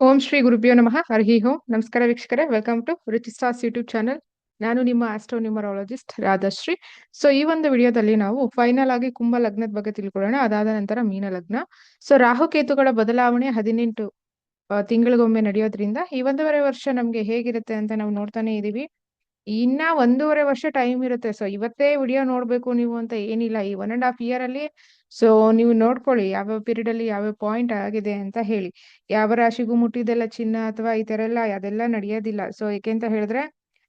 ಓಂ ಶ್ರೀ ಗುರುಭ್ಯೋ ನಮಃ. ಹರಿ ಹೋ ನಮಸ್ಕಾರ ವೀಕ್ಷಕರೇ. ವೆಲ್ಕಮ್ ಟು ರಿಚಿಸ್ಟಾಸ್ ಯೂಟ್ಯೂಬ್ ಚಾನಲ್ ನಾನು ನಿಮ್ಮ ಆಸ್ಟ್ರೋನ್ಯೂಮರಾಲಜಿಸ್ಟ್ ರಾಧಾಶ್ರೀ. ಸೊ ಈ ಒಂದು ವಿಡಿಯೋದಲ್ಲಿ ನಾವು ಫೈನಲ್ ಆಗಿ ಕುಂಭ ಲಗ್ನದ ಬಗ್ಗೆ ತಿಳ್ಕೊಳ್ಳೋಣ. ಅದಾದ ನಂತರ ಮೀನ ಲಗ್ನ. ಸೊ ರಾಹುಕೇತುಗಳ ಬದಲಾವಣೆ ಹದಿನೆಂಟು ತಿಂಗಳಿಗೊಮ್ಮೆ ನಡೆಯೋದ್ರಿಂದ ಈ ಒಂದೂವರೆ ವರ್ಷ ನಮ್ಗೆ ಹೇಗಿರುತ್ತೆ ಅಂತ ನಾವು ನೋಡ್ತಾನೆ ಇದೀವಿ ಇನ್ನ ಒಂದೂವರೆ ವರ್ಷ ಟೈಮ್ ಇರುತ್ತೆ. ಸೊ ಇವತ್ತೇ ವಿಡಿಯೋ ನೋಡ್ಬೇಕು ನೀವು ಅಂತ ಏನಿಲ್ಲ. ಈ ಒನ್ ಅಂಡ್ ಹಾಫ್ ಇಯರ್ ಅಲ್ಲಿ ಸೊ ನೀವು ನೋಡ್ಕೊಳ್ಳಿ ಯಾವ ಪೀರಿಯಡ್ ಅಲ್ಲಿ ಯಾವ ಪಾಯಿಂಟ್ ಆಗಿದೆ ಅಂತ ಹೇಳಿ. ಯಾವ ರಾಶಿಗೂ ಮುಟ್ಟಿದೆಲ್ಲ ಚಿನ್ನ ಅಥವಾ ಈ ತರ ಎಲ್ಲ ಅದೆಲ್ಲ ನಡೆಯೋದಿಲ್ಲ. ಸೊ ಏಕೆಂತ ಹೇಳಿದ್ರೆ,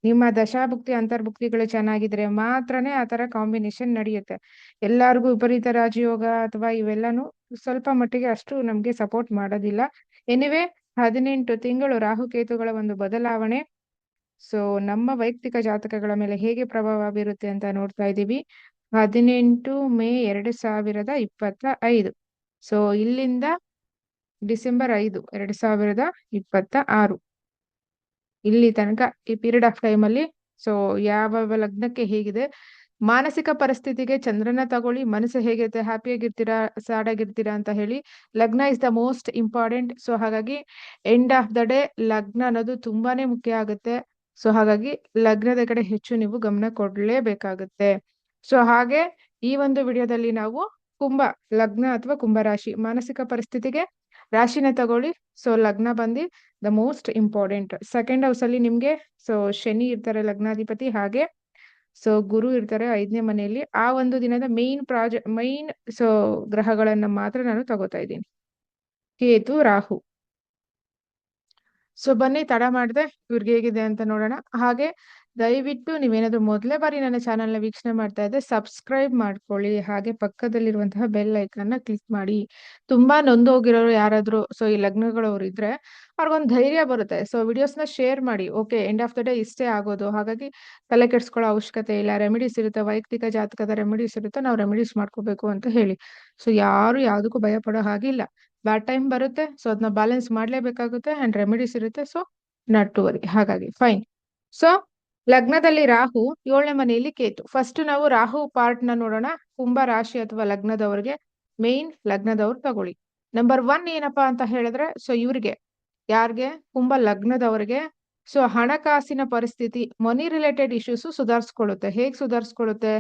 ನಿಮ್ಮ ದಶಾಭುಕ್ತಿ, ಅಂತರ್ಭುಕ್ತಿಗಳು ಚೆನ್ನಾಗಿದ್ರೆ ಮಾತ್ರನೇ ಆ ತರ ಕಾಂಬಿನೇಷನ್ ನಡೆಯುತ್ತೆ. ಎಲ್ಲಾರ್ಗು ವಿಪರೀತ ರಾಜಯೋಗ ಅಥವಾ ಇವೆಲ್ಲಾನು ಸ್ವಲ್ಪ ಮಟ್ಟಿಗೆ ಅಷ್ಟು ನಮ್ಗೆ ಸಪೋರ್ಟ್ ಮಾಡೋದಿಲ್ಲ. ಎನಿವೆ ಹದಿನೆಂಟು ತಿಂಗಳು ರಾಹುಕೇತುಗಳ ಒಂದು ಬದಲಾವಣೆ. ಸೊ ನಮ್ಮ ವೈಯಕ್ತಿಕ ಜಾತಕಗಳ ಮೇಲೆ ಹೇಗೆ ಪ್ರಭಾವ ಬೀರುತ್ತೆ ಅಂತ ನೋಡ್ತಾ ಇದ್ದೀವಿ. ಹದಿನೆಂಟು ಮೇ ಎರಡು ಸಾವಿರದ ಇಪ್ಪತ್ತ ಐದು. ಸೊ ಇಲ್ಲಿಂದ ಡಿಸೆಂಬರ್ ಐದು ಎರಡು ಸಾವಿರದ ಇಪ್ಪತ್ತ ಆರು. ಇಲ್ಲಿ ತನಕ ಈ ಪೀರಿಯಡ್ ಆಫ್ ಟೈಮ್ ಅಲ್ಲಿ ಸೊ ಯಾವ ಲಗ್ನಕ್ಕೆ ಹೇಗಿದೆ? ಮಾನಸಿಕ ಪರಿಸ್ಥಿತಿಗೆ ಚಂದ್ರನ ತಗೊಳ್ಳಿ, ಮನಸ್ಸು ಹೇಗಿರುತ್ತೆ ಹ್ಯಾಪಿಯಾಗಿರ್ತೀರಾ ಸ್ಯಾಡ್ ಆಗಿರ್ತೀರಾ ಅಂತ ಹೇಳಿ, ಲಗ್ನ is the most important so ಹಾಗಾಗಿ ಎಂಡ್ ಆಫ್ ದ ಡೇ ಲಗ್ನ ಅನ್ನೋದು ತುಂಬಾನೇ ಮುಖ್ಯ ಆಗುತ್ತೆ. ಸೊ ಹಾಗಾಗಿ ಲಗ್ನದ ಕಡೆ ಹೆಚ್ಚು ನೀವು ಗಮನ ಕೊಡ್ಲೇಬೇಕಾಗುತ್ತೆ. ಸೊ ಹಾಗೆ ಈ ಒಂದು ವಿಡಿಯೋದಲ್ಲಿ ನಾವು ಕುಂಭ, ಲಗ್ನ ಅಥವಾ ಕುಂಭ ರಾಶಿ ಮಾನಸಿಕ ಪರಿಸ್ಥಿತಿಗೆ ರಾಶಿನ ತಗೊಳ್ಳಿ. ಸೊ ಲಗ್ನ ಬಂದು the most important second house ಅಲ್ಲಿ ನಿಮ್ಗೆ ಸೊ ಶನಿ ಇರ್ತಾರೆ ಲಗ್ನಾಧಿಪತಿ ಹಾಗೆ. ಸೊ ಗುರು ಇರ್ತಾರೆ ಐದನೇ ಮನೆಯಲ್ಲಿ. ಆ ಒಂದು ದಿನದ ಮೇನ್ ಪ್ರಾಜೆಕ್ಟ್ ಮೈನ್ ಸೊ ಗ್ರಹಗಳನ್ನ ಮಾತ್ರ ನಾನು ತಗೋತಾ ಇದ್ದೀನಿ. ಕೇತು, ರಾಹು. ಸೊ ಬನ್ನಿ, ತಡ ಮಾಡಿದೆ, ಇವ್ರಿಗೆ ಹೇಗಿದೆ ಅಂತ ನೋಡೋಣ. ಹಾಗೆ, ದಯವಿಟ್ಟು ನೀವೇನಾದ್ರೂ ಮೊದಲೇ ಬಾರಿ ನನ್ನ ಚಾನಲ್ನ ವೀಕ್ಷಣೆ ಮಾಡ್ತಾ ಇದ್ದೆ ಸಬ್ಸ್ಕ್ರೈಬ್ ಮಾಡ್ಕೊಳ್ಳಿ. ಹಾಗೆ ಪಕ್ಕದಲ್ಲಿರುವಂತಹ ಬೆಲ್ ಐಕನ್ನ ಕ್ಲಿಕ್ ಮಾಡಿ. ತುಂಬಾ ನೊಂದೋಗಿರೋರು ಯಾರಾದ್ರೂ ಸೊ ಈ ಲಗ್ನಗಳವ್ರು ಇದ್ರೆ, ಅವ್ರಿಗೊಂದು ಧೈರ್ಯ ಬರುತ್ತೆ. ಸೊ ವಿಡಿಯೋಸ್ನ ಶೇರ್ ಮಾಡಿ. Okay end of the day ಇಷ್ಟೇ ಆಗೋದು. ಹಾಗಾಗಿ, ತಲೆ ಕೆಡ್ಸ್ಕೊಳ್ಳೋ ಅವಶ್ಯಕತೆ ಇಲ್ಲ. ರೆಮಿಡೀಸ್ ಇರುತ್ತೆ, ವೈಯಕ್ತಿಕ ಜಾತಕದ ರೆಮಿಡೀಸ್ ಇರುತ್ತೆ, ನಾವು ರೆಮಿಡೀಸ್ ಮಾಡ್ಕೋಬೇಕು ಅಂತ ಹೇಳಿ. ಸೊ ಯಾರು ಯಾವ್ದಕ್ಕೂ ಭಯ ಪಡೋ ಹಾಗಿಲ್ಲ ಬ್ಯಾಡ್ ಟೈಮ್ ಬರುತ್ತೆ ಸೊ ಅದನ್ನ ಬ್ಯಾಲೆನ್ಸ್ ಮಾಡಲೇಬೇಕಾಗುತ್ತೆ ಅಂಡ್ ರೆಮಿಡೀಸ್ ಇರುತ್ತೆ ಸೊ ನಾಟ್ ಟು ವರಿ ಹಾಗಾಗಿ ಫೈನ್ ಸೊ ಲಗ್ನದಲ್ಲಿ ರಾಹು ಏಳನೇ ಮನೆಯಲ್ಲಿ ಕೇತು. ಫಸ್ಟ್ ನಾವು ರಾಹು ಪಾರ್ಟ್ನ ನೋಡೋಣ, ಕುಂಭ ರಾಶಿ ಅಥವಾ ಲಗ್ನದವ್ರಿಗೆ ಮೇನ್ ಲಗ್ನದವ್ರು ತಗೊಳ್ಳಿ. ನಂಬರ್ ಒನ್ ಏನಪ್ಪಾ ಅಂತ ಹೇಳಿದ್ರೆ ಸೊ ಇವ್ರಿಗೆ, ಯಾರಿಗೆ? ಕುಂಭ ಲಗ್ನದವ್ರಿಗೆ. ಸೊ ಹಣಕಾಸಿನ ಪರಿಸ್ಥಿತಿ ಮನಿ ರಿಲೇಟೆಡ್ ಇಶ್ಯೂಸ್ ಸುಧಾರಿಸ್ಕೊಳ್ಳುತ್ತೆ. ಹೇಗ್ ಸುಧಾರಿಸ್ಕೊಳ್ಳುತ್ತೆ?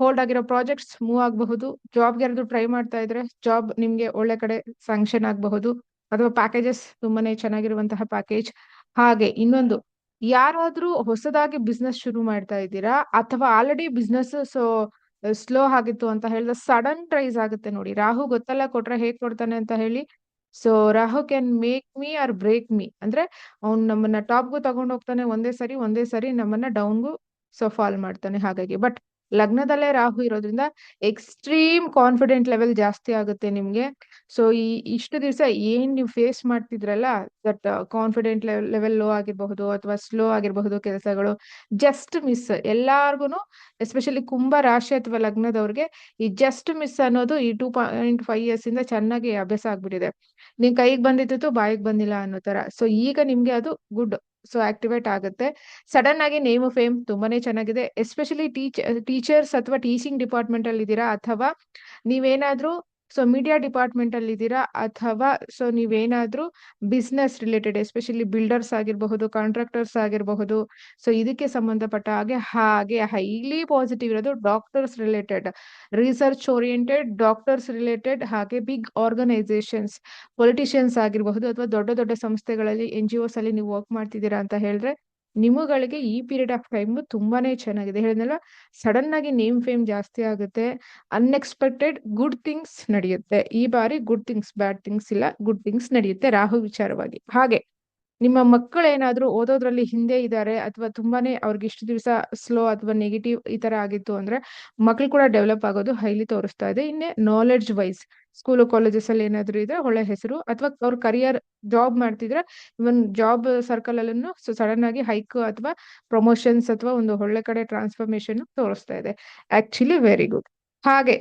ಹೋಲ್ಡ್ ಆಗಿರೋ ಪ್ರಾಜೆಕ್ಟ್ಸ್ ಮೂವ್ ಆಗಬಹುದು. ಜಾಬ್ಗೆ ಯಾರಾದ್ರೂ ಟ್ರೈ ಮಾಡ್ತಾ ಇದ್ರೆ ಜಾಬ್ ನಿಮ್ಗೆ ಒಳ್ಳೆ ಕಡೆ ಸ್ಯಾಂಕ್ಷನ್ ಆಗಬಹುದು. ಅಥವಾ ಪ್ಯಾಕೇಜಸ್ ತುಂಬಾನೇ ಚೆನ್ನಾಗಿರುವಂತಹ ಪ್ಯಾಕೇಜ್ ಹಾಗೆ ಇನ್ನೊಂದು, ಯಾರಾದ್ರೂ ಹೊಸದಾಗಿ ಬಿಸ್ನೆಸ್ ಶುರು ಮಾಡ್ತಾ ಇದ್ದೀರಾ? ಅಥವಾ ಆಲ್ರೆಡಿ ಬಿಸ್ನೆಸ್ ಸೊ ಸ್ಲೋ ಆಗಿತ್ತು ಅಂತ ಹೇಳಿದ್ರೆ ಸಡನ್ ರೈಸ್ ಆಗುತ್ತೆ ನೋಡಿ. ರಾಹು ಗೊತ್ತಲ್ಲ ಕೊಟ್ರೆ ಹೇಗ್ ಕೊಡ್ತಾನೆ ಅಂತ ಹೇಳಿ. So Rahu can make me or break me ಅಂದ್ರೆ ಅವ್ನ್ ನಮ್ಮನ್ನ ಟಾಪ್ಗೂ ತಗೊಂಡು ಹೋಗ್ತಾನೆ, ಒಂದೇ ಸರಿ ಒಂದೇ ಸರಿ ನಮ್ಮನ್ನ ಡೌನ್ಗೂ ಸೊ ಫಾಲ್ ಮಾಡ್ತಾನೆ ಹಾಗಾಗಿ. ಬಟ್ ಲಗ್ನದಲ್ಲೇ ರಾಹು ಇರೋದ್ರಿಂದ ಎಕ್ಸ್ಟ್ರೀಮ್ ಕಾನ್ಫಿಡೆಂಟ್ ಲೆವೆಲ್ ಜಾಸ್ತಿ ಆಗುತ್ತೆ ನಿಮ್ಗೆ. ಸೊ ಈ ಇಷ್ಟು ದಿವಸ ಏನ್ ನೀವು ಫೇಸ್ ಮಾಡ್ತಿದ್ರಲ್ಲ ದಟ್ ಕಾನ್ಫಿಡೆಂಟ್ ಲೆವೆಲ್ ಲೋ ಆಗಿರಬಹುದು ಅಥವಾ ಸ್ಲೋ ಆಗಿರಬಹುದು ಕೆಲಸಗಳು ಜಸ್ಟ್ ಮಿಸ್ ಎಲ್ಲಾರ್ಗುನು ಎಸ್ಪೆಷಲಿ ಕುಂಭ ರಾಶಿ ಅಥವಾ ಲಗ್ನದವ್ರಿಗೆ, ಈ ಜಸ್ಟ್ ಮಿಸ್ ಅನ್ನೋದು ಈ ಟೂ ಪಾಯಿಂಟ್ ಫೈವ್ ಇಯರ್ಸ್ ಇಂದ ಚೆನ್ನಾಗಿ ಅಭ್ಯಾಸ ಆಗ್ಬಿಟ್ಟಿದೆ. ನಿಮ್ ಕೈಗೆ ಬಂದಿತ್ತು ಬಾಯಿಗೆ ಬಂದಿಲ್ಲ ಅನ್ನೋ ತರ. ಸೊ ಈಗ ನಿಮ್ಗೆ ಅದು ಗುಡ್ ಸೊ ಆಕ್ಟಿವೇಟ್ ಆಗುತ್ತೆ. ಸಡನ್ ಆಗಿ ನೇಮ್ ಫೇಮ್ ತುಂಬಾನೇ ಚೆನ್ನಾಗಿದೆ. ಎಸ್ಪೆಷಲಿ ಟೀಚ್ ಟೀಚರ್ಸ್ ಅಥವಾ ಟೀಚಿಂಗ್ ಡಿಪಾರ್ಟ್ಮೆಂಟ್ ಅಲ್ಲಿ ಇದ್ದೀರಾ ಅಥವಾ ನೀವೇನಾದ್ರೂ ಸೊ ಮೀಡಿಯಾ ಡಿಪಾರ್ಟ್ಮೆಂಟ್ ಅಲ್ಲಿ ಇದ್ದೀರಾ? ಅಥವಾ ಸೊ ನೀವೇನಾದ್ರೂ ಬಿಸ್ನೆಸ್ ರಿಲೇಟೆಡ್ ಎಸ್ಪೆಷಲಿ ಬಿಲ್ಡರ್ಸ್ ಆಗಿರಬಹುದು ಕಾಂಟ್ರಾಕ್ಟರ್ಸ್ ಆಗಿರಬಹುದು. ಸೊ ಇದಕ್ಕೆ ಸಂಬಂಧಪಟ್ಟ ಹಾಗೆ ಹಾಗೆ ಹೈಲಿ ಪಾಸಿಟಿವ್ ಇರೋದು doctors related research oriented doctors related ಹಾಗೆ ಬಿಗ್ ಆರ್ಗನೈಸೇಷನ್ಸ್ ಪೊಲಿಟಿಷಿಯನ್ಸ್ ಆಗಿರಬಹುದು, ಅಥವಾ ದೊಡ್ಡ ದೊಡ್ಡ ಸಂಸ್ಥೆಗಳಲ್ಲಿ ಎನ್ ಜಿ ಅಲ್ಲಿ ನೀವು ವರ್ಕ್ ಮಾಡ್ತಿದ್ದೀರಾ ಅಂತ ಹೇಳಿದ್ರೆ ನಿಮಗಳಿಗೆ ಈ ಪೀರಿಯಡ್ ಆಫ್ ಟೈಮ್ ತುಂಬಾನೇ ಚೆನ್ನಾಗಿದೆ. ಹೇಳಿದ್ನಲ್ಲ ಸಡನ್ ಆಗಿ ನೇಮ್ ಫೇಮ್ ಜಾಸ್ತಿ ಆಗುತ್ತೆ ಅನ್ಎಕ್ಸ್ಪೆಕ್ಟೆಡ್ ಗುಡ್ ಥಿಂಗ್ಸ್ ನಡೆಯುತ್ತೆ. ಈ ಬಾರಿ ಗುಡ್ ಥಿಂಗ್ಸ್ ಬ್ಯಾಡ್ ಥಿಂಗ್ಸ್ ಇಲ್ಲ ಗುಡ್ ಥಿಂಗ್ಸ್ ನಡೆಯುತ್ತೆ ರಾಹು ವಿಚಾರವಾಗಿ. ಹಾಗೆ. ನಿಮ್ಮ ಮಕ್ಕಳು ಏನಾದ್ರೂ ಓದೋದ್ರಲ್ಲಿ ಹಿಂದೆ ಇದ್ದಾರೆ ಅಥವಾ ತುಂಬಾನೇ ಅವ್ರಿಗೆ ಇಷ್ಟು ದಿವಸ ಸ್ಲೋ ಅಥವಾ ನೆಗೆಟಿವ್ ಈ ತರ ಆಗಿತ್ತು ಅಂದ್ರೆ ಮಕ್ಳು ಕೂಡ ಡೆವಲಪ್ ಆಗೋದು ಹೈಲಿ ತೋರಿಸ್ತಾ ಇದೆ. ಇನ್ನೇ ನಾಲೆಡ್ಜ್ ವೈಸ್ ಸ್ಕೂಲು ಕಾಲೇಜಸ್ ಅಲ್ಲಿ ಏನಾದ್ರು ಇದ್ರೆ ಒಳ್ಳೆ ಹೆಸರು ಅಥವಾ ಅವ್ರ ಕರಿಯರ್ ಜಾಬ್ ಮಾಡ್ತಿದ್ರೆ ಇವನ್ ಜಾಬ್ ಸರ್ಕಲ್ ಅಲ್ಲೂ ಸಡನ್ ಆಗಿ ಹೈಕ್ ಅಥವಾ ಪ್ರಮೋಷನ್ಸ್ ಅಥವಾ ಒಂದು ಒಳ್ಳೆ ಕಡೆ ಟ್ರಾನ್ಸ್ಫಾರ್ಮೇಶನ್ ತೋರಿಸ್ತಾ ಇದೆ. ಆಕ್ಚುಲಿ ವೆರಿ ಗುಡ್ ಹಾಗೆ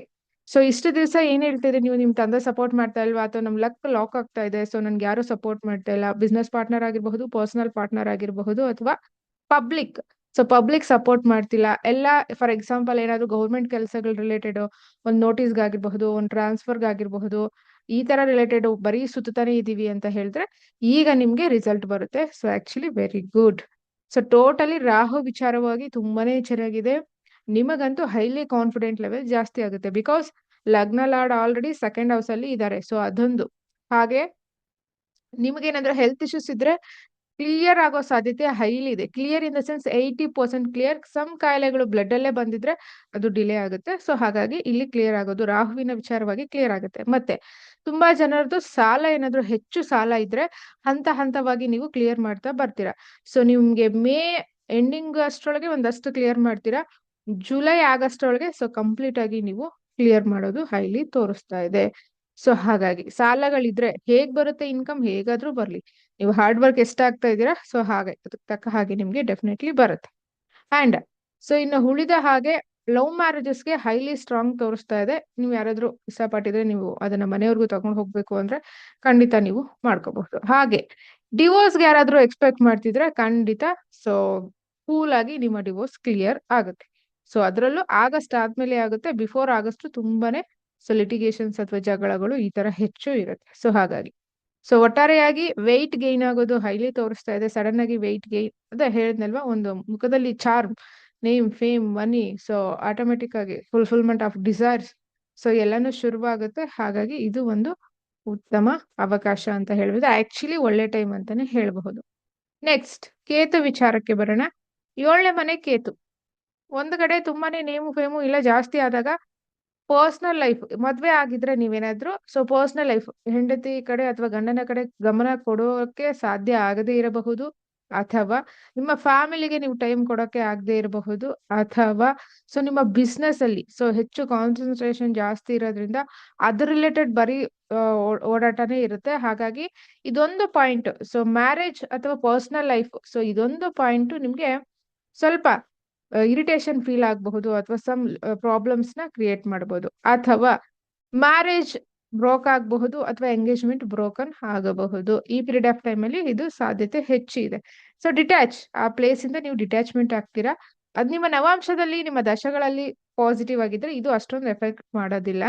ಸೊ ಇಷ್ಟು ದಿವಸ ಏನ್ ಹೇಳ್ತಿದ್ರೆ? ನೀವು ನಿಮ್ ತಂದೆ ಸಪೋರ್ಟ್ ಮಾಡ್ತಾ ಇಲ್ವಾ? ಅಥವಾ ನಮ್ ಲಕ್ ಲಾಕ್ ಆಗ್ತಾ ಇದೆ. ಸೊ ನನ್ಗೆ ಯಾರು ಸಪೋರ್ಟ್ ಮಾಡ್ತಾ ಇಲ್ಲ. ಬಿಸ್ನೆಸ್ ಪಾರ್ಟ್ನರ್ ಆಗಿರಬಹುದು ಪರ್ಸನಲ್ ಪಾರ್ಟ್ನರ್ ಆಗಿರಬಹುದು, ಅಥವಾ ಪಬ್ಲಿಕ್ ಸೊ ಪಬ್ಲಿಕ್ ಸಪೋರ್ಟ್ ಮಾಡ್ತಿಲ್ಲ. ಎಲ್ಲ ಫಾರ್ ಎಕ್ಸಾಂಪಲ್ ಏನಾದ್ರು ಗೌರ್ಮೆಂಟ್ ಕೆಲಸಗಳ ರಿಲೇಟೆಡ್ ಒಂದು ನೋಟಿಸ್ಗಾಗಿರ್ಬಹುದು ಒಂದು ಟ್ರಾನ್ಸ್ಫರ್ಗಾಗಿರ್ಬಹುದು ಈ ತರ ರಿಲೇಟೆಡ್ ಬರೀ ಸುತ್ತಾನೆ ಇದೀವಿ ಅಂತ ಹೇಳಿದ್ರೆ, ಈಗ ನಿಮ್ಗೆ ರಿಸಲ್ಟ್ ಬರುತ್ತೆ. So actually very good so totally Rahu ವಿಚಾರವಾಗಿ ತುಂಬಾನೇ ಚೆನ್ನಾಗಿದೆ. ನಿಮಗಂತೂ ಹೈಲಿ ಕಾನ್ಫಿಡೆಂಟ್ ಲೆವೆಲ್ ಜಾಸ್ತಿ ಆಗುತ್ತೆ. ಬಿಕಾಸ್ ಲಗ್ನ ಲಾರ್ಡ್ ಆಲ್ರೆಡಿ ಸೆಕೆಂಡ್ ಹೌಸ್ ಅಲ್ಲಿ ಇದ್ದಾರೆ ಸೊ ಅದೊಂದು. ಹಾಗೆ ನಿಮಗೇನಾದ್ರೂ ಹೆಲ್ತ್ ಇಶ್ಯೂಸ್ ಇದ್ರೆ ಕ್ಲಿಯರ್ ಆಗೋ ಸಾಧ್ಯತೆ ಹೈಲಿ ಇದೆ. Clear in the sense eighty percent clear some ಕಾಯಿಲೆಗಳು ಬ್ಲಡ್ ಅಲ್ಲೇ ಬಂದಿದ್ರೆ ಅದು ಡಿಲೇ ಆಗುತ್ತೆ. ಸೊ ಹಾಗಾಗಿ ಇಲ್ಲಿ ಕ್ಲಿಯರ್ ಆಗೋದು. ರಾಹುವಿನ ವಿಚಾರವಾಗಿ ಕ್ಲಿಯರ್ ಆಗುತ್ತೆ. ಮತ್ತೆ ತುಂಬಾ ಜನರದ್ದು ಸಾಲ ಏನಾದ್ರು ಹೆಚ್ಚು ಸಾಲ ಇದ್ರೆ ಹಂತ ಹಂತವಾಗಿ ನೀವು ಕ್ಲಿಯರ್ ಮಾಡ್ತಾ ಬರ್ತೀರಾ. ಸೊ ನಿಮ್ಗೆ ಮೇ ಎಂಡಿಂಗ್ ಅಷ್ಟರೊಳಗೆ ಒಂದಷ್ಟು ಕ್ಲಿಯರ್ ಮಾಡ್ತೀರಾ. ಜುಲೈ ಆಗಸ್ಟ್ ಒಳಗೆ ಸೊ ಕಂಪ್ಲೀಟ್ ಆಗಿ ನೀವು ಕ್ಲಿಯರ್ ಮಾಡೋದು ಹೈಲಿ ತೋರಿಸ್ತಾ ಇದೆ. ಸೊ ಹಾಗಾಗಿ ಸಾಲಗಳಿದ್ರೆ ಹೇಗ್ ಬರುತ್ತೆ ಇನ್ಕಮ್ ಹೇಗಾದ್ರೂ ಬರ್ಲಿ. ನೀವು ಹಾರ್ಡ್ ವರ್ಕ್ ಎಷ್ಟಾಗ್ತಾ ಇದ್ದೀರಾ ಸೊ ಹಾಗೆ ಅದಕ್ಕೆ ತಕ್ಕ ಹಾಗೆ ನಿಮ್ಗೆ ಡೆಫಿನೆಟ್ಲಿ ಬರುತ್ತೆ. ಅಂಡ್ ಸೊ ಇನ್ನು ಉಳಿದ ಹಾಗೆ ಲವ್ ಮ್ಯಾರೇಜಸ್ಗೆ ಹೈಲಿ ಸ್ಟ್ರಾಂಗ್ ತೋರಿಸ್ತಾ ಇದೆ. ನೀವು ಯಾರಾದ್ರೂ ಇಷ್ಟಪಟ್ಟಿದ್ರೆ ನೀವು ಅದನ್ನ ಮನೆಯವ್ರಿಗೂ ತಗೊಂಡು ಹೋಗ್ಬೇಕು ಅಂದ್ರೆ ಖಂಡಿತ ನೀವು ಮಾಡ್ಕೋಬಹುದು. ಹಾಗೆ ಡಿವೋರ್ಸ್ಗೆ ಯಾರಾದ್ರೂ ಎಕ್ಸ್ಪೆಕ್ಟ್ ಮಾಡ್ತಿದ್ರೆ ಖಂಡಿತ ಸೊ ಕೂಲ್ ಆಗಿ ನಿಮ್ಮ ಡಿವೋರ್ಸ್ ಕ್ಲಿಯರ್ ಆಗುತ್ತೆ. ಸೊ ಅದರಲ್ಲೂ ಆಗಸ್ಟ್ ಆದ್ಮೇಲೆ ಆಗುತ್ತೆ. ಬಿಫೋರ್ ಆಗಸ್ಟ್ ತುಂಬಾನೇ ಸೊ ಲಿಟಿಗೇಷನ್ಸ್ ಅಥವಾ ಜಗಳಗಳು ಈ ತರ ಹೆಚ್ಚು ಇರುತ್ತೆ. ಸೊ ಹಾಗಾಗಿ. ಸೊ ಒಟ್ಟಾರೆಯಾಗಿ ವೆಯ್ಟ್ ಗೈನ್ ಆಗೋದು ಹೈಲಿ ತೋರಿಸ್ತಾ ಇದೆ. ಸಡನ್ ಆಗಿ ವೆಯ್ಟ್ ಗೈನ್ ಅದೇ ಹೇಳಿದ್ನಲ್ವಾ? ಒಂದು ಮುಖದಲ್ಲಿ charm name fame money so automatic ಆಗಿ ಫುಲ್ಫಿಲ್ಮೆಂಟ್ ಆಫ್ ಡಿಸೈರ್ಸ್ ಸೊ ಎಲ್ಲಾನು ಶುರುವಾಗುತ್ತೆ. ಹಾಗಾಗಿ ಇದು ಒಂದು ಉತ್ತಮ ಅವಕಾಶ ಅಂತ ಹೇಳ್ಬೋದು. ಆಕ್ಚುಲಿ ಒಳ್ಳೆ ಟೈಮ್ ಅಂತಾನೆ ಹೇಳಬಹುದು. ನೆಕ್ಸ್ಟ್ ಕೇತು ವಿಚಾರಕ್ಕೆ ಬರೋಣ. ಏಳನೇ ಮನೆ ಕೇತು. ಒಂದು ಕಡೆ ತುಂಬಾನೇ ನೇಮು ಫೇಮು ಇಲ್ಲ ಜಾಸ್ತಿ ಆದಾಗ ಪರ್ಸನಲ್ ಲೈಫ್, ಮದ್ವೆ ಆಗಿದ್ರೆ ನೀವೇನಾದ್ರು, ಸೊ ಪರ್ಸನಲ್ ಲೈಫ್, ಹೆಂಡತಿ ಕಡೆ ಅಥವಾ ಗಂಡನ ಕಡೆ ಗಮನ ಕೊಡೋಕೆ ಸಾಧ್ಯ ಆಗದೇ ಇರಬಹುದು ಅಥವಾ ನಿಮ್ಮ ಫ್ಯಾಮಿಲಿಗೆ ನೀವು ಟೈಮ್ ಕೊಡೋಕೆ ಆಗದೆ ಇರಬಹುದು ಅಥವಾ ಸೊ ನಿಮ್ಮ ಬಿಸ್ನೆಸ್ ಅಲ್ಲಿ ಸೊ ಹೆಚ್ಚು ಕಾನ್ಸಂಟ್ರೇಷನ್ ಜಾಸ್ತಿ ಇರೋದ್ರಿಂದ ಅದ್ರ ರಿಲೇಟೆಡ್ ಬರೀ ಓಡಾಟನೇ ಇರುತ್ತೆ. ಹಾಗಾಗಿ ಇದೊಂದು ಪಾಯಿಂಟ್, ಸೊ ಮ್ಯಾರೇಜ್ ಅಥವಾ ಪರ್ಸನಲ್ ಲೈಫ್, ಸೊ ಇದೊಂದು ಪಾಯಿಂಟ್ ನಿಮ್ಗೆ ಸ್ವಲ್ಪ ಇರಿಟೇಷನ್ ಫೀಲ್ ಆಗಬಹುದು ಅಥವಾ ಸಮ್ ಪ್ರಾಬ್ಲಮ್ಸ್ನ ಕ್ರಿಯೇಟ್ ಮಾಡಬಹುದು ಅಥವಾ ಮ್ಯಾರೇಜ್ ಬ್ರೋಕ್ ಆಗಬಹುದು ಅಥವಾ ಎಂಗೇಜ್ಮೆಂಟ್ ಬ್ರೋಕನ್ ಆಗಬಹುದು. ಈ ಪೀರಿಯಡ್ ಆಫ್ ಟೈಮ್ ಅಲ್ಲಿ ಇದು ಸಾಧ್ಯತೆ ಹೆಚ್ಚು ಇದೆ. ಸೊ ಡಿಟ್ಯಾಚ್ ಆ ಪ್ಲೇಸ್ ಇಂದ ನೀವು ಡಿಟ್ಯಾಚ್ಮೆಂಟ್ ಆಗ್ತೀರಾ. ಅದ್ ನಿಮ್ಮ ನವಾಂಶದಲ್ಲಿ, ನಿಮ್ಮ ದಶಗಳಲ್ಲಿ ಪಾಸಿಟಿವ್ ಆಗಿದ್ರೆ ಇದು ಅಷ್ಟೊಂದು ಎಫೆಕ್ಟ್ ಮಾಡೋದಿಲ್ಲ.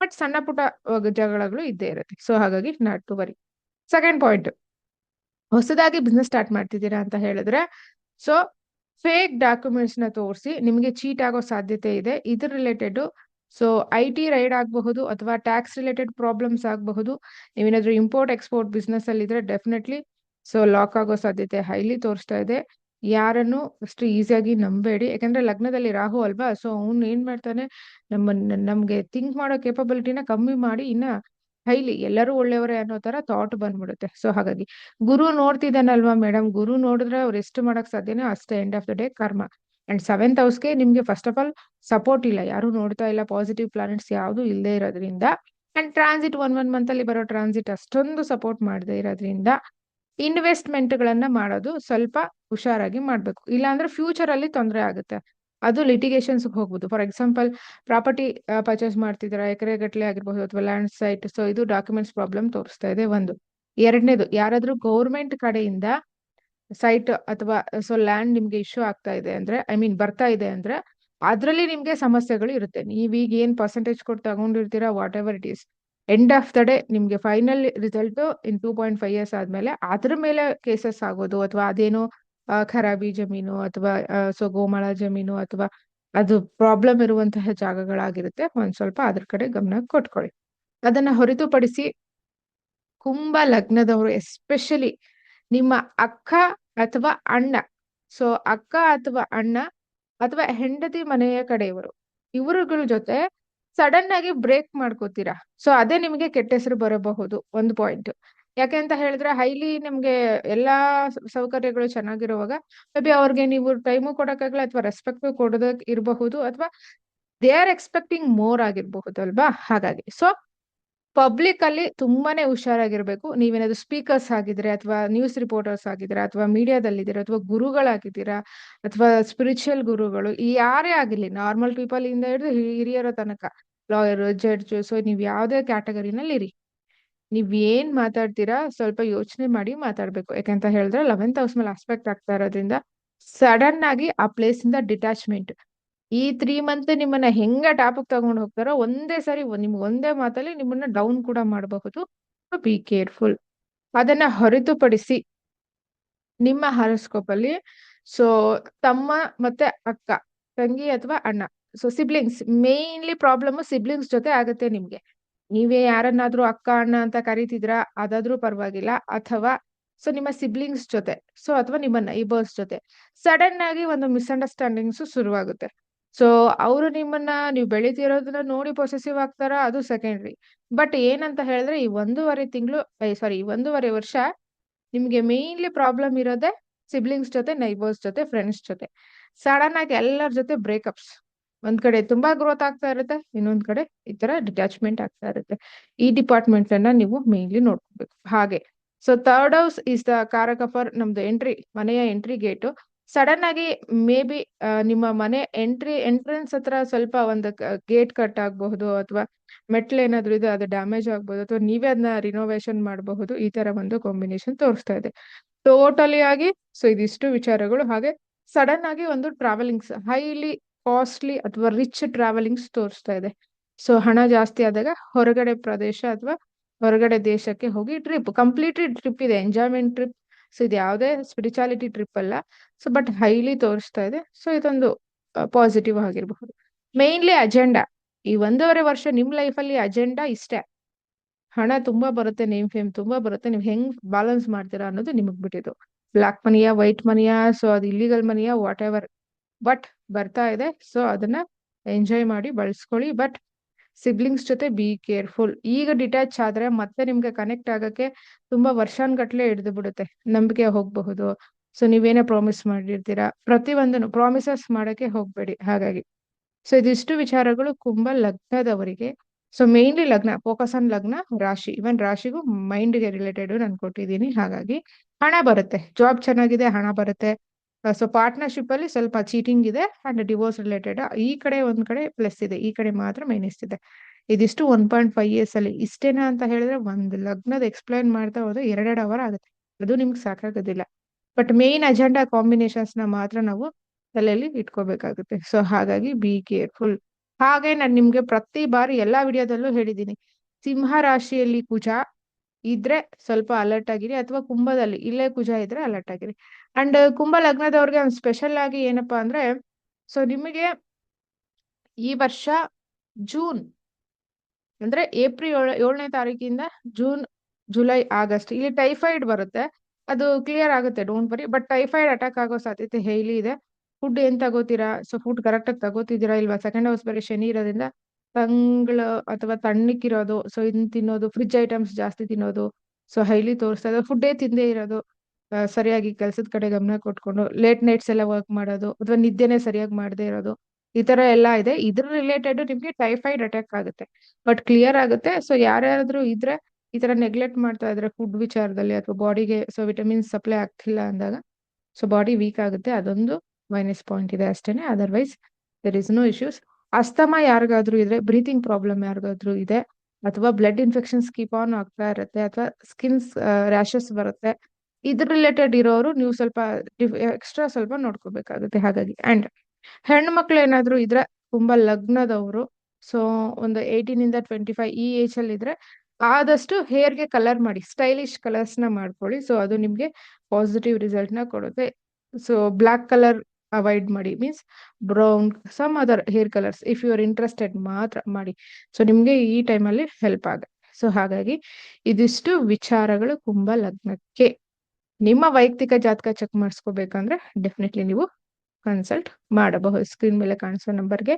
ಬಟ್ ಸಣ್ಣ ಪುಟ್ಟ ಜಗಳಗಳು ಇದ್ದೇ ಇರುತ್ತೆ. ಸೊ ಹಾಗಾಗಿ not to worry second point ಹೊಸದಾಗಿ ಬಿಸ್ನೆಸ್ ಸ್ಟಾರ್ಟ್ ಮಾಡ್ತಿದ್ದೀರಾ ಅಂತ ಹೇಳಿದ್ರೆ ಸೊ ಫೇಕ್ ಡಾಕ್ಯುಮೆಂಟ್ಸ್ನ ತೋರಿಸಿ ನಿಮಗೆ ಚೀಟ್ ಆಗೋ ಸಾಧ್ಯತೆ ಇದೆ. ಇದ್ರ related so I T raid ಆಗಬಹುದು ಅಥವಾ ಟ್ಯಾಕ್ಸ್ ರಿಲೇಟೆಡ್ ಪ್ರಾಬ್ಲಮ್ಸ್ ಆಗಬಹುದು. ನೀವೇನಾದ್ರೂ ಇಂಪೋರ್ಟ್ ಎಕ್ಸ್ಪೋರ್ಟ್ ಬಿಸ್ನೆಸ್ ಅಲ್ಲಿ ಇದ್ರೆ ಡೆಫಿನೆಟ್ಲಿ ಸೊ ಲಾಕ್ ಆಗೋ ಸಾಧ್ಯತೆ ಹೈಲಿ ತೋರಿಸ್ತಾ ಇದೆ. ಯಾರನ್ನು ಅಷ್ಟು ಈಸಿಯಾಗಿ ನಂಬೇಡಿ. ಯಾಕಂದ್ರೆ ಲಗ್ನದಲ್ಲಿ ರಾಹು ಅಲ್ವಾ ಸೊ ಅವ್ನು ಏನ್ ಮಾಡ್ತಾನೆ ನಮ್ಮ ನಮ್ಗೆ ಥಿಂಕ್ ಮಾಡೋ ಕೇಪಬಿಲಿಟಿನ ಕಮ್ಮಿ ಮಾಡಿ ಇನ್ನ ಹೈಲಿ ಎಲ್ಲರೂ ಒಳ್ಳೆಯವರೇ ಅನ್ನೋ ತರ ಥಾಟ್ ಬಂದ್ಬಿಡುತ್ತೆ. ಸೊ ಹಾಗಾಗಿ ಗುರು ನೋಡ್ತಿದ್ದಾನಲ್ವಾ ಮೇಡಮ್ ಗುರು ನೋಡಿದ್ರೆ ಅವ್ರು ಎಷ್ಟು ಮಾಡಕ್ ಸಾಧ್ಯನೋ ಅಷ್ಟೇ ಎಂಡ್ ಆಫ್ ದ ಡೇ ಕರ್ಮ. ಅಂಡ್ ಸೆವೆಂತ್ ಹೌಸ್ಗೆ ನಿಮ್ಗೆ ಫಸ್ಟ್ ಆಫ್ ಆಲ್ ಸಪೋರ್ಟ್ ಇಲ್ಲ. ಯಾರು ನೋಡ್ತಾ ಇಲ್ಲ ಪಾಸಿಟಿವ್ ಪ್ಲಾನೆಟ್ಸ್ ಯಾವುದು ಇಲ್ಲದೆ ಇರೋದ್ರಿಂದ. And transit one one month ಅಲ್ಲಿ ಬರೋ ಟ್ರಾನ್ಸಿಟ್ ಅಷ್ಟೊಂದು ಸಪೋರ್ಟ್ ಮಾಡದೇ ಇರೋದ್ರಿಂದ ಇನ್ವೆಸ್ಟ್ಮೆಂಟ್ ಗಳನ್ನ ಮಾಡೋದು ಸ್ವಲ್ಪ ಹುಷಾರಾಗಿ ಮಾಡ್ಬೇಕು. ಇಲ್ಲಾಂದ್ರೆ ಫ್ಯೂಚರ್ ಅಲ್ಲಿ ತೊಂದರೆ ಆಗುತ್ತೆ. ಅದು ಲಿಟಿಗೇಷನ್ಸ್ ಹೋಗ್ಬೋದು. ಫಾರ್ ಎಕ್ಸಾಂಪಲ್ ಪ್ರಾಪರ್ಟಿ ಪರ್ಚೇಸ್ ಮಾಡ್ತಿದ್ದೀರಾ, ಎಕರೆ ಗಟ್ಟಲೆ ಆಗಿರ್ಬೋದು ಅಥವಾ ಲ್ಯಾಂಡ್ ಸೈಟ್ ಸೊ ಇದು ಡಾಕ್ಯುಮೆಂಟ್ಸ್ ಪ್ರಾಬ್ಲಮ್ ತೋರಿಸ್ತಾ ಇದೆ ಒಂದು. ಎರಡನೇದು, ಯಾರಾದ್ರೂ ಗೌರ್ಮೆಂಟ್ ಕಡೆಯಿಂದ ಸೈಟ್ ಅಥವಾ ಸೊ ಲ್ಯಾಂಡ್ ನಿಮ್ಗೆ ಇಶ್ಯೂ ಆಗ್ತಾ ಇದೆ ಅಂದ್ರೆ ಐ ಮೀನ್ ಬರ್ತಾ ಇದೆ ಅಂದ್ರೆ, ಅದ್ರಲ್ಲಿ ನಿಮ್ಗೆ ಸಮಸ್ಯೆಗಳು ಇರುತ್ತೆ. ನೀವೀಗ ಏನ್ ಪರ್ಸೆಂಟೇಜ್ ಕೊಟ್ಟು ತಗೊಂಡಿರ್ತೀರಾ whatever it is end of the day ನಿಮ್ಗೆ final result in two point five years ಆದ್ಮೇಲೆ ಅದ್ರ ಮೇಲೆ ಕೇಸಸ್ ಆಗೋದು ಅಥವಾ ಅದೇನೋ ಖರಾಬಿ ಜಮೀನು ಅಥವಾ ಸೊ ಗೋಮಾಳ ಜಮೀನು ಅಥವಾ ಅದು ಪ್ರಾಬ್ಲಮ್ ಇರುವಂತಹ ಜಾಗಗಳಾಗಿರುತ್ತೆ. ಒಂದ್ ಸ್ವಲ್ಪ ಅದ್ರ ಕಡೆ ಗಮನ ಕೊಟ್ಕೊಳ್ಳಿ. ಅದನ್ನ ಹೊರತುಪಡಿಸಿ ಕುಂಭ ಲಗ್ನದವರು ಎಸ್ಪೆಷಲಿ ನಿಮ್ಮ ಅಕ್ಕ ಅಥವಾ ಅಣ್ಣ. ಸೊ ಅಕ್ಕ ಅಥವಾ ಅಣ್ಣ ಅಥವಾ ಹೆಂಡತಿ ಮನೆಯ ಕಡೆಯವರು, ಇವರುಗಳ ಜೊತೆ ಸಡನ್ ಆಗಿ ಬ್ರೇಕ್ ಮಾಡ್ಕೋತೀರಾ. ಸೊ ಅದೇ ನಿಮಗೆ ಕೆಟ್ಟ ಹೆಸರು ಬರಬಹುದು. ಒಂದು ಪಾಯಿಂಟ್ ಯಾಕೆ ಅಂತ ಹೇಳಿದ್ರೆ ಹೈಲಿ ನಿಮ್ಗೆ ಎಲ್ಲಾ ಸೌಕರ್ಯಗಳು ಚೆನ್ನಾಗಿರುವಾಗ ಮೇ ಬಿ ಅವ್ರಿಗೆ ನೀವು ಟೈಮು ಕೊಡಕ್ಕಾಗಲ್ಲ ಅಥವಾ ರೆಸ್ಪೆಕ್ಟ್ ಕೊಡೋದಕ್ ಇರಬಹುದು ಅಥವಾ ದೇ ಆರ್ ಎಕ್ಸ್ಪೆಕ್ಟಿಂಗ್ ಮೋರ್ ಆಗಿರಬಹುದು ಅಲ್ವಾ? ಹಾಗಾಗಿ ಸೊ ಪಬ್ಲಿಕ್ ಅಲ್ಲಿ ತುಂಬಾನೇ ಹುಷಾರಾಗಿರ್ಬೇಕು. ನೀವೇನಾದ್ರು ಸ್ಪೀಕರ್ಸ್ ಆಗಿದ್ರೆ ಅಥವಾ ನ್ಯೂಸ್ ರಿಪೋರ್ಟರ್ಸ್ ಆಗಿದ್ರೆ ಅಥವಾ ಮೀಡಿಯಾದಲ್ಲಿದ್ದೀರಾ ಅಥವಾ ಗುರುಗಳಾಗಿದ್ದೀರಾ ಅಥವಾ ಸ್ಪಿರಿಚುವಲ್ ಗುರುಗಳು ಯಾರೇ ಆಗಿರ್ಲಿ ನಾರ್ಮಲ್ ಪೀಪಲ್ ಇಂದ ಹಿಡಿದು ಹಿರಿಯರ ತನಕ ಲಾಯರ್ ಜಡ್ಜ್ ಸೊ ನೀವ್ ಯಾವುದೇ ಕ್ಯಾಟಗರಿನಲ್ಲಿ ಇರಿ ನೀವ್ ಏನ್ ಮಾತಾಡ್ತೀರಾ ಸ್ವಲ್ಪ ಯೋಚನೆ ಮಾಡಿ ಮಾತಾಡ್ಬೇಕು. ಯಾಕಂತ ಹೇಳಿದ್ರೆ ಲೆವೆಂತ್ ಹೌಸ್ ಮೇಲೆ ಆಸ್ಪೆಕ್ಟ್ ಆಗ್ತಾ ಇರೋದ್ರಿಂದ ಸಡನ್ ಆಗಿ ಆ ಪ್ಲೇಸ್ ಇಂದ ಡಿಟ್ಯಾಚ್ಮೆಂಟ್ ಈ ತ್ರೀ ಮಂತ್ ನಿಮ್ಮನ್ನ ಹೆಂಗ ಟಾಪಿಕ್ ತಗೊಂಡು ಹೋಗ್ತಾರೋ ಒಂದೇ ಸಾರಿ ನಿಮ್ಗೆ ಒಂದೇ ಮಾತಲ್ಲಿ ನಿಮ್ಮನ್ನ ಡೌನ್ ಕೂಡ ಮಾಡಬಹುದು. ಬಿ ಕೇರ್ಫುಲ್ ಅದನ್ನ ಹೊರತುಪಡಿಸಿ ನಿಮ್ಮ ಹಾರೋಸ್ಕೋಪ್ ಅಲ್ಲಿ ಸೊ ತಮ್ಮ ಮತ್ತೆ ಅಕ್ಕ, ತಂಗಿ ಅಥವಾ ಅಣ್ಣ so siblings mainly problem siblings ಜೊತೆ ಆಗುತ್ತೆ ನಿಮ್ಗೆ. ನೀವೇ ಯಾರನ್ನಾದ್ರೂ ಅಕ್ಕ, ಅಣ್ಣ ಅಂತ ಕರಿತಿದ್ರ ಅದಾದ್ರೂ ಪರವಾಗಿಲ್ಲ. ಅಥವಾ ಸೊ ನಿಮ್ಮ ಸಿಬ್ಲಿಂಗ್ಸ್ ಜೊತೆ, ಸೊ ಅಥವಾ ನಿಮ್ಮ ನೈಬರ್ಸ್ ಜೊತೆ ಸಡನ್ ಆಗಿ ಒಂದು ಮಿಸ್ಅಂಡರ್ಸ್ಟ್ಯಾಂಡಿಂಗ್ಸ್ ಶುರುವಾಗುತ್ತೆ. ಸೊ ಅವರು ನಿಮ್ಮನ್ನ ನೀವು ಬೆಳಿತಿರೋದನ್ನ ನೋಡಿ ಪೊಸೆಸಿವ್ ಆಗ್ತಾರ? ಅದು ಸೆಕೆಂಡ್ರಿ ಬಟ್ ಏನಂತ ಹೇಳಿದ್ರೆ, ಈ ಒಂದೂವರೆ ತಿಂಗಳು ಸಾರಿ ಈ ಒಂದೂವರೆ ವರ್ಷ ನಿಮ್ಗೆ ಮೇನ್ಲಿ ಪ್ರಾಬ್ಲಮ್ ಇರೋದೇ ಸಿಬ್ಲಿಂಗ್ಸ್ ಜೊತೆ ನೈಬರ್ಸ್ ಜೊತೆ ಫ್ರೆಂಡ್ಸ್ ಜೊತೆ. ಸಡನ್ ಆಗಿ ಎಲ್ಲರ ಜೊತೆ ಬ್ರೇಕಪ್ಸ್ ಒಂದ್ ಕಡೆ ತುಂಬಾ ಗ್ರೋತ್ ಆಗ್ತಾ ಇರುತ್ತೆ, ಇನ್ನೊಂದ್ ಕಡೆ ಈ ತರ ಡಿಟ್ಯಾಚ್ಮೆಂಟ್ ಆಗ್ತಾ ಇರುತ್ತೆ. ಈ ಡಿಪಾರ್ಟ್ಮೆಂಟ್ ಅನ್ನ ನೀವು ಮೇನ್ಲಿ ನೋಡ್ಕೋಬೇಕು. ಹಾಗೆ. So third house is the ಕಾರಕ ಫಾರ್ ನಮ್ದು ಎಂಟ್ರಿ ಮನೆಯ ಎಂಟ್ರಿ ಗೇಟ್ ಸಡನ್ ಆಗಿ ಮೇ ಬಿ ನಿಮ್ಮ ಮನೆ ಎಂಟ್ರಿ ಎಂಟ್ರೆನ್ಸ್ ಹತ್ರ ಸ್ವಲ್ಪ ಒಂದು ಗೇಟ್ ಕಟ್ ಆಗಬಹುದು ಅಥವಾ ಮೆಟ್ಲ್ ಏನಾದ್ರು ಇದೆ, ಅದು ಡ್ಯಾಮೇಜ್ ಆಗ್ಬಹುದು ಅಥವಾ ನೀವೇ ಅದನ್ನ ರಿನೋವೇಷನ್ ಮಾಡಬಹುದು. ಈ ತರ ಒಂದು ಕಾಂಬಿನೇಷನ್ ತೋರಿಸ್ತಾ ಇದೆ. ಟೋಟಲಿ ಆಗಿ ಸೊ ಇದಿಷ್ಟು ವಿಚಾರಗಳು. ಹಾಗೆ ಸಡನ್ ಆಗಿ ಒಂದು ಟ್ರಾವೆಲಿಂಗ್ಸ್ ಹೈಲಿ ಕಾಸ್ಟ್ಲಿ ಅಥವಾ ರಿಚ್ ಟ್ರಾವೆಲಿಂಗ್ಸ್ ತೋರಿಸ್ತಾ ಇದೆ. ಸೊ ಹಣ ಜಾಸ್ತಿ ಆದಾಗ ಹೊರಗಡೆ ಪ್ರದೇಶ ಅಥವಾ ಹೊರಗಡೆ ದೇಶಕ್ಕೆ ಹೋಗಿ ಟ್ರಿಪ್ ಕಂಪ್ಲೀಟ್ಲಿ ಟ್ರಿಪ್ ಇದೆ ಎಂಜಾಯ್ಮೆಂಟ್ ಟ್ರಿಪ್ ಸೊ ಇದು ಯಾವುದೇ ಸ್ಪಿರಿಚುಯಾಲಿಟಿ ಟ್ರಿಪ್ ಅಲ್ಲ. ಸೊ ಬಟ್ ಹೈಲಿ ತೋರಿಸ್ತಾ ಇದೆ. ಸೊ ಇದೊಂದು ಪಾಸಿಟಿವ್ ಆಗಿರಬಹುದು. ಮೇನ್ಲಿ ಅಜೆಂಡಾ ಈ ಒಂದೂವರೆ ವರ್ಷ ನಿಮ್ ಲೈಫಲ್ಲಿ ಅಜೆಂಡಾ ಇಷ್ಟೇ. ಹಣ ತುಂಬಾ ಬರುತ್ತೆ ನೇಮ್ ಫೇಮ್ ತುಂಬಾ ಬರುತ್ತೆ. ನೀವು ಹೆಂಗ್ ಬ್ಯಾಲೆನ್ಸ್ ಮಾಡ್ತೀರಾ ಅನ್ನೋದು ನಿಮಗ್ ಬಿಟ್ಟಿದ್ದು. ಬ್ಲಾಕ್ ಮನಿಯಾ ವೈಟ್ ಮನಿಯಾ ಸೊ ಅದು ಇಲ್ಲಿಗಲ್ ಮನಿಯಾ ವಾಟ್ ಎವರ್ ಬಟ್ ಬರ್ತಾ ಇದೆ. ಸೊ ಅದನ್ನ ಎಂಜಾಯ್ ಮಾಡಿ ಬಳಸ್ಕೊಳ್ಳಿ. ಬಟ್ ಸಿಬ್ಲಿಂಗ್ಸ್ ಜೊತೆ ಬಿ ಕೇರ್ಫುಲ್ ಈಗ ಡಿಟ್ಯಾಚ್ ಆದ್ರೆ ಮತ್ತೆ ನಿಮ್ಗೆ ಕನೆಕ್ಟ್ ಆಗಕ್ಕೆ ತುಂಬಾ ವರ್ಷಾನ್ಗಟ್ಲೆ ಹಿಡಿದು ಬಿಡುತ್ತೆ ನಂಬಿಕೆ ಹೋಗಬಹುದು. ಸೊ ನೀವೇನೇ ಪ್ರಾಮಿಸ್ ಮಾಡಿರ್ತೀರಾ? ಪ್ರತಿಯೊಂದನ್ನು ಪ್ರಾಮಿಸಸ್ ಮಾಡಕ್ಕೆ ಹೋಗ್ಬೇಡಿ. ಹಾಗಾಗಿ. ಸೊ ಇದಿಷ್ಟು ವಿಚಾರಗಳು ಕುಂಭ ಲಗ್ನದವರಿಗೆ. ಸೊ ಮೇನ್ಲಿ ಲಗ್ನ ಫೋಕಸ್ ಆನ್ ಲಗ್ನ, ರಾಶಿ. ಇವನ್ ರಾಶಿಗೂ ಮೈಂಡ್ಗೆ ರಿಲೇಟೆಡ್ ನಾನು ಕೊಟ್ಟಿದ್ದೀನಿ. ಹಾಗಾಗಿ, ಹಣ ಬರುತ್ತೆ. ಜಾಬ್ ಚೆನ್ನಾಗಿದೆ, ಹಣ ಬರುತ್ತೆ. ಸೊ ಪಾರ್ಟ್ನರ್ಶಿಪ್ ಅಲ್ಲಿ ಸ್ವಲ್ಪ ಚೀಟಿಂಗ್ ಇದೆ ಅಂಡ್ ಡಿವೋರ್ಸ್ ರಿಲೇಟೆಡ್ ಈ ಕಡೆ ಒಂದ್ ಕಡೆ ಪ್ಲಸ್ ಇದೆ, ಈ ಕಡೆ ಮಾತ್ರ ಮೈನಸ್ ಇದೆ. ಇದಿಷ್ಟು ಒನ್ ಪಾಯಿಂಟ್ ಫೈವ್ ಇಯರ್ಸ್ ಅಲ್ಲಿ ಇಷ್ಟೇನಾ ಅಂತ ಹೇಳಿದ್ರೆ ಒಂದ್ ಲಗ್ನದ ಎಕ್ಸ್ಪ್ಲೈನ್ ಮಾಡ್ತಾ ಹೋದ್ರೆ ಎರಡೆರಡು ಅವರ್ ಆಗುತ್ತೆ. ಅದು ನಿಮ್ಗೆ ಸಾಕಾಗೋದಿಲ್ಲ. ಬಟ್ ಮೇನ್ ಅಜೆಂಡಾ ಕಾಂಬಿನೇಷನ್ಸ್ನ ಮಾತ್ರ ನಾವು ತಲೆಯಲ್ಲಿ ಇಟ್ಕೋಬೇಕಾಗುತ್ತೆ. ಸೊ ಹಾಗಾಗಿ ಬಿ ಕೇರ್ಫುಲ್ ಹಾಗೆ ನಾನು ನಿಮ್ಗೆ ಪ್ರತಿ ಬಾರಿ ಎಲ್ಲಾ ವಿಡಿಯೋದಲ್ಲೂ ಹೇಳಿದ್ದೀನಿ ಸಿಂಹ ರಾಶಿಯಲ್ಲಿ ಕುಜ ಇದ್ರೆ ಸ್ವಲ್ಪ ಅಲರ್ಟ್ ಆಗಿರಿ ಅಥವಾ ಕುಂಭದಲ್ಲಿ ಇಲ್ಲೇ ಕುಜ ಇದ್ರೆ ಅಲರ್ಟ್ ಆಗಿರಿ. ಅಂಡ್ ಕುಂಭ ಲಗ್ನದವ್ರಿಗೆ ಒಂದು ಸ್ಪೆಷಲ್ ಆಗಿ ಏನಪ್ಪಾ ಅಂದ್ರೆ ಸೊ ನಿಮಗೆ ಈ ವರ್ಷ ಜೂನ್ ಅಂದ್ರೆ ಏಪ್ರಿಲ್ ಏಳನೇ ತಾರೀಕಿಂದ ಜೂನ್ ಜುಲೈ ಆಗಸ್ಟ್ ಇಲ್ಲಿ ಟೈಫಾಯ್ಡ್ ಬರುತ್ತೆ. ಅದು ಕ್ಲಿಯರ್ ಆಗುತ್ತೆ don't worry but typhoid attack ಆಗೋ ಸಾಧ್ಯತೆ ಹೇಳಿ ಇದೆ. ಫುಡ್ ಏನ್ ತಗೋತೀರಾ? ಸೊ ಫುಡ್ ಕರೆಕ್ಟ್ ಆಗಿ ತಗೋತಿದ್ದೀರಾ ಇಲ್ವಾ? ಸೆಕೆಂಡ್ ಹೌಸ್ ಬೇರೆ ಶನಿ ಇರೋದ್ರಿಂದ ತಂಗಳು ಅಥವಾ ತಣ್ಣಕ್ಕಿರೋದು ಸೊ ಇನ್ ತಿನ್ನೋದು ಫ್ರಿಜ್ ಐಟಮ್ಸ್ ಜಾಸ್ತಿ ತಿನ್ನೋದು ಸೊ ಹೈಲಿ ತೋರಿಸ್ತಾ ಇದೆ ಫುಡ್ಡೇ ತಿಂದೇ ಇರೋದು ಸರಿಯಾಗಿ ಕೆಲಸದ ಕಡೆ ಗಮನ ಕೊಟ್ಕೊಂಡು ಲೇಟ್ ನೈಟ್ಸ್ ಎಲ್ಲ ವರ್ಕ್ ಮಾಡೋದು, ಅಥವಾ ನಿದ್ದೆನೆ ಸರಿಯಾಗಿ ಮಾಡದೇ ಇರೋದು, ಈ ತರ ಎಲ್ಲ ಇದೆ. ಇದ್ರ ರಿಲೇಟೆಡ್ ನಿಮ್ಗೆ ಟೈಫಾಯ್ಡ್ ಅಟ್ಯಾಕ್ ಆಗುತ್ತೆ. ಬಟ್ ಕ್ಲಿಯರ್ ಆಗುತ್ತೆ ಸೊ ಯಾರ್ಯಾರಾದ್ರೂ ಇದ್ರೆ, ಈ ತರ ನೆಗ್ಲೆಕ್ಟ್ ಮಾಡ್ತಾ ಇದ್ರೆ ಫುಡ್ ವಿಚಾರದಲ್ಲಿ ಅಥವಾ ಬಾಡಿಗೆ ಸೊ ವಿಟಮಿನ್ಸ್ ಸಪ್ಲೈ ಆಗ್ತಿಲ್ಲ ಅಂದಾಗ ಸೊ ಬಾಡಿ ವೀಕ್ ಆಗುತ್ತೆ, ಅದೊಂದು ಮೈನಸ್ ಪಾಯಿಂಟ್ ಇದೆ ಅಷ್ಟೇನೆ. Otherwise there is no issues asthma ಯಾರಿಗಾದ್ರೂ ಇದ್ರೆ ಬ್ರೀತಿಂಗ್ ಪ್ರಾಬ್ಲಮ್ ಯಾರಿಗಾದ್ರೂ ಇದೆ, ಅಥವಾ ಬ್ಲಡ್ ಇನ್ಫೆಕ್ಷನ್ಸ್ ಕೀಪ್ ಆನ್ ಆಗ್ತಾ ಇರುತ್ತೆ, ಅಥವಾ ಸ್ಕಿನ್ಸ್ ರ್ಯಾಶಸ್ ಬರುತ್ತೆ, ಇದ್ರ ರಿಲೇಟೆಡ್ ಇರೋರು ನೀವು ಸ್ವಲ್ಪ ಎಕ್ಸ್ಟ್ರಾ ಸ್ವಲ್ಪ ನೋಡ್ಕೋಬೇಕಾಗುತ್ತೆ ಹಾಗಾಗಿ. ಅಂಡ್ ಹೆಣ್ಣು ಮಕ್ಳು ಏನಾದ್ರು ಇದ್ರೆ ತುಂಬಾ ಲಗ್ನದವರು ಸೊ ಒಂದು ಏಯ್ಟೀನ್ ಇಂದ ಟ್ವೆಂಟಿ ಫೈವ್ ಈ ಏಜ್ ಅಲ್ಲಿ ಇದ್ರೆ ಆದಷ್ಟು ಹೇರ್ಗೆ ಕಲರ್ ಮಾಡಿ ಸ್ಟೈಲಿಶ್ ಕಲರ್ಸ್ನ ಮಾಡ್ಕೊಳ್ಳಿ ಸೊ ಅದು ನಿಮ್ಗೆ ಪಾಸಿಟಿವ್ ರಿಸಲ್ಟ್ನ ಕೊಡುತ್ತೆ. ಸೊ ಬ್ಲಾಕ್ ಕಲರ್ ಅವಾಯ್ಡ್ ಮಾಡಿ means brown some other hair colours if you are interested ಮಾತ್ರ ಮಾಡಿ. ಸೊ ನಿಮ್ಗೆ ಈ ಟೈಮಲ್ಲಿ ಹೆಲ್ಪ್ ಆಗ ಸೊ ಹಾಗಾಗಿ ಇದಿಷ್ಟು ವಿಚಾರಗಳು ಕುಂಭ ಲಗ್ನಕ್ಕೆ. ನಿಮ್ಮ ವೈಯಕ್ತಿಕ ಜಾತಕ ಚೆಕ್ ಮಾಡಿಸ್ಕೋಬೇಕಂದ್ರೆ ಡೆಫಿನೆಟ್ಲಿ ನೀವು ಕನ್ಸಲ್ಟ್ ಮಾಡಬಹುದು. ಸ್ಕ್ರೀನ್ ಮೇಲೆ ಕಾಣಿಸೋ ನಂಬರ್ಗೆ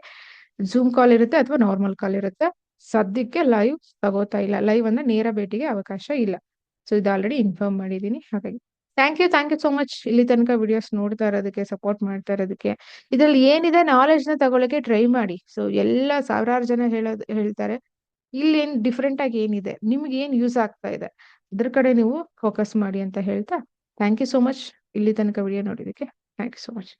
ಝೂಮ್ ಕಾಲ್ ಇರುತ್ತೆ ಅಥವಾ ನಾರ್ಮಲ್ ಕಾಲ್ ಇರುತ್ತೆ. ಸದ್ಯಕ್ಕೆ ಲೈವ್ ತಗೋತಾ ಇಲ್ಲ. ಲೈವ್ ಅಂದ್ರೆ ನೇರ ಭೇಟಿಗೆ ಅವಕಾಶ ಇಲ್ಲ. ಸೊ ಇದು ಆಲ್ರೆಡಿ ಇನ್ಫಾರ್ಮ್ ಮಾಡಿದ್ದೀನಿ. ಹಾಗಾಗಿ thank you thank you so much ಇಲ್ಲಿ ತನಕ ವಿಡಿಯೋಸ್ ನೋಡ್ತಾ ಇರೋದಕ್ಕೆ ಸಪೋರ್ಟ್ ಮಾಡ್ತಾ ಇರೋದಕ್ಕೆ. ಇದ್ರಲ್ಲಿ ಏನಿದೆ ನಾಲೆಜ್ನ ತಗೊಳಕ್ಕೆ ಟ್ರೈ ಮಾಡಿ. ಸೊ ಎಲ್ಲ ಸಾವಿರಾರು ಜನ ಹೇಳೋದು, ಹೇಳ್ತಾರೆ. ಇಲ್ಲಿ ಏನ್ ಡಿಫ್ರೆಂಟ್ ಆಗಿ ಏನಿದೆ? ನಿಮ್ಗೆ ಏನ್ ಯೂಸ್ ಆಗ್ತಾ ಇದೆ? ಅದ್ರ ಕಡೆ ನೀವು ಫೋಕಸ್ ಮಾಡಿ ಅಂತ ಹೇಳ್ತಾ. ಥ್ಯಾಂಕ್ ಯು ಸೋ ಮಚ್ ಇಲ್ಲಿ ತನಕ ವಿಡಿಯೋ ನೋಡಿದಕ್ಕೆ ಥ್ಯಾಂಕ್ ಯು ಸೋ ಮಚ್